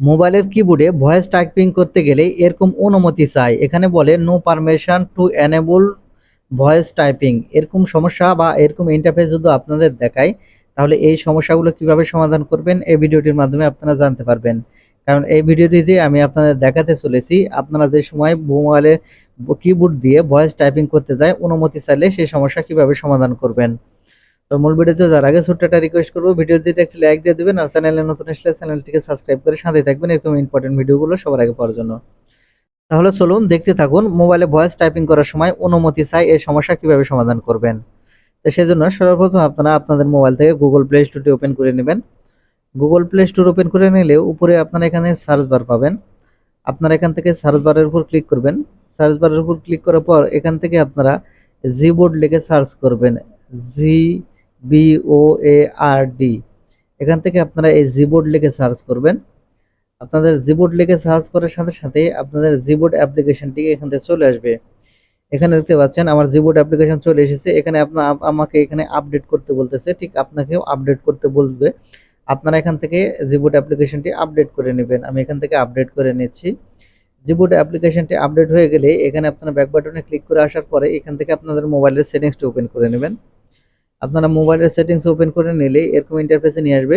মোবাইলের কিবোর্ডে voice typing করতে গেলে এরকম অনুমতি চাই। এখানে বলে no permission to enable voice typing. এরকম সমস্যা বা এরকম ইন্টারফেস যদি আপনাদের দেখায়, তাহলে এই সমস্যাগুলো কীভাবে সমাধান করবেন এই ভিডিওটির মাধ্যমে আপনারা জানতে পারবেন। কারণ এই ভিডিওটিতে আমি আপনাদের দেখাতে চলেছি, আপনারা যে সময় মোবাইলে কিবোর্ড দিয়ে ভয়েস টাইপিং করতে যায়, অনুমতি চাইলে সেই সমস্যা কীভাবে সমাধান করবেন। তো মূল ভিডিওতে যার আগে ছোট্ট একটা রিকোয়েস্ট করব ভিডিওটিতে একটি লাইক দিয়ে দেবেন আর চ্যানেলে নতুন আসলে চ্যানেলটিকে সাবস্ক্রাইব করে সাথে থাকবেন এরকম ইম্পর্টেন্ট ভিডিওগুলো সবার আগে পাওয়ার জন্য। তাহলে চলুন দেখতে থাকুন মোবাইলে ভয়েস টাইপিং করার সময় অনুমতি চাই এই সমস্যা কীভাবে সমাধান করবেন। তো সেজন্য সর্বপ্রথম আপনারা আপনাদের মোবাইল থেকে গুগল প্লে স্টোরটি ওপেন করে নেবেন। গুগল প্লে স্টোর ওপেন করে নিলে উপরে আপনারা এখানে সার্চ বার পাবেন। আপনারা এখান থেকে সার্চ বারের উপর ক্লিক করবেন। সার্চ বারের উপর ক্লিক করার পর এখান থেকে আপনারা জি বোর্ড লিখে সার্চ করবেন। জি বি ও এ আর ডি এখান থেকে আপনারা এই জিবোর্ড লিখে সার্চ করবেন। আপনাদের জিবোর্ড লিখে সার্চ করার সাথে সাথে আপনাদের জিবোর্ড অ্যাপ্লিকেশনটি এখান থেকে চলে আসবে। এখানে দেখতে পাচ্ছেন, আমার জিবোর্ড অ্যাপ্লিকেশন চলে এসেছে। এখানে আপনার আমাকে এখানে আপডেট করতে বলতেছে। ঠিক আপনাকেও আপডেট করতে বলবে। আপনারা এখান থেকে জিবোর্ড অ্যাপ্লিকেশনটি আপডেট করে নেবেন। আমি এখান থেকে আপডেট করে নিচ্ছি। জিবোর্ড অ্যাপ্লিকেশনটি আপডেট হয়ে গেলে এখানে আপনারা ব্যাক বাটনে ক্লিক করে আসার পরে এখান থেকে আপনাদের মোবাইলের সেটিংসটি ওপেন করে নেবেন। আপনারা মোবাইলের সেটিংস ওপেন করে নিলে এরকম ইন্টারফেসে নিয়ে আসবে।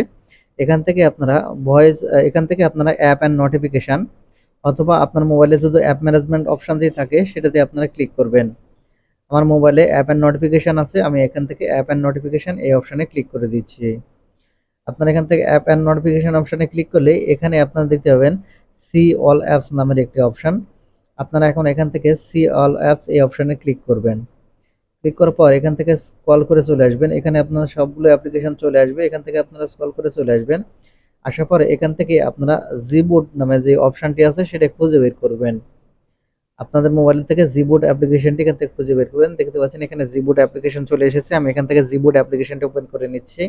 এখান থেকে আপনারা ভয়েস এখান থেকে আপনারা অ্যাপ অ্যান্ড নোটিফিকেশান অথবা আপনার মোবাইলে যদি অ্যাপ ম্যানেজমেন্ট অপশান দিয়ে থাকে সেটাতে আপনারা ক্লিক করবেন। আমার মোবাইলে অ্যাপ অ্যান্ড নোটিফিকেশান আছে, আমি এখান থেকে অ্যাপ অ্যান্ড নোটিফিকেশান এই অপশানে ক্লিক করে দিচ্ছি। আপনারা এখান থেকে অ্যাপ অ্যান্ড নোটিফিকেশান অপশানে ক্লিক করলে এখানে আপনারা দেখতে পাবেন সি অল অ্যাপস নামের একটি অপশান আপনারা এখন এখান থেকে সি অল অ্যাপস এই অপশানে ক্লিক করবেন। ক্লিক করার পর এখান থেকে স্ক্রল করে চলে আসবেন। এখানে আপনারা সবগুলো অ্যাপ্লিকেশন চলে আসবে। এখান থেকে আপনারা স্ক্রল করে চলে আসবেন। আসার পরে এখান থেকে আপনারা জিবোর্ড নামে যে অপশানটি আছে, সেটা খুঁজে বের করবেন। আপনাদের মোবাইল থেকে জিবোর্ড অ্যাপ্লিকেশনটি এখান থেকে খুঁজে বের করবেন। দেখতে পাচ্ছেন এখানে জিবোর্ড অ্যাপ্লিকেশন চলে এসেছে। আমি এখান থেকে জিবোর্ড অ্যাপ্লিকেশনটা ওপেন করে নিচ্ছি।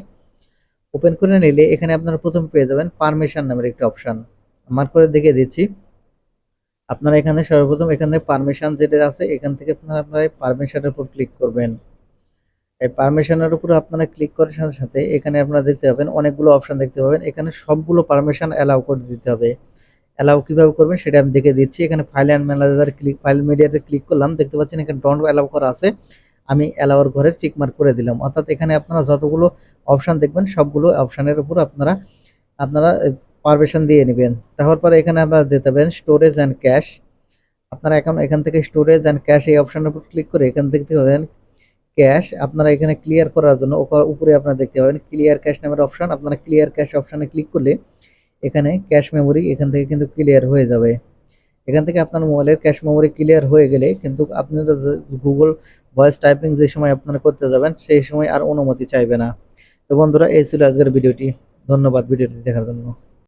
ওপেন করে নিলে এখানে আপনারা প্রথম পেয়ে যাবেন পারমিশন নামের একটি অপশান মার্ক করে দেখিয়ে দিচ্ছি। আপনারা এখানে সর্বপ্রথম এখানে পারমিশন যেটা আছে, এখান থেকে আপনারা আপনারা পারমিশনের উপর ক্লিক করবেন। এই পারমিশনের উপর আপনারা ক্লিক করার সাথে সাথে এখানে আপনারা দেখতে পাবেন অনেকগুলো অপশন দেখতে পাবেন। এখানে সবগুলো পারমিশন অ্যালাউ করে দিতে হবে। অ্যালাউ কীভাবে করবেন সেটা আমি দেখে দিচ্ছি। এখানে file and manager click file মিডিয়াতে ক্লিক করলাম, দেখতে পাচ্ছেন এখানে ডন্ট অ্যালাউ করা আছে। আমি অ্যালাউর ঘরে টিক মার্ক করে দিলাম। অর্থাৎ এখানে আপনারা যতগুলো অপশন দেখবেন, সবগুলো অপশানের উপর আপনারা আপনারা পারমিশন দিয়ে নেবেন। তারপর পরে এখানে আপনারা দিতে পারেন স্টোরেজ অ্যান্ড ক্যাশ আপনারা এখন এখান থেকে স্টোরেজ অ্যান্ড ক্যাশ এই অপশনের উপর ক্লিক করে এখান থেকে পাবেন ক্যাশ আপনারা এখানে ক্লিয়ার করার জন্য উপরে আপনারা দেখতে পাবেন ক্লিয়ার ক্যাশ নামের অপশন আপনারা ক্লিয়ার ক্যাশ অপশনে ক্লিক করলে এখানে ক্যাশ মেমোরি এখান থেকে কিন্তু ক্লিয়ার হয়ে যাবে। এখান থেকে আপনার মোবাইলের ক্যাশ মেমোরি ক্লিয়ার হয়ে গেলে কিন্তু আপনি গুগল ভয়েস টাইপিং যে সময় আপনারা করতে যাবেন, সেই সময় আর অনুমতি চাইবে না। তো বন্ধুরা, এই ছিল আজকের ভিডিওটি। ধন্যবাদ ভিডিওটি দেখার জন্য।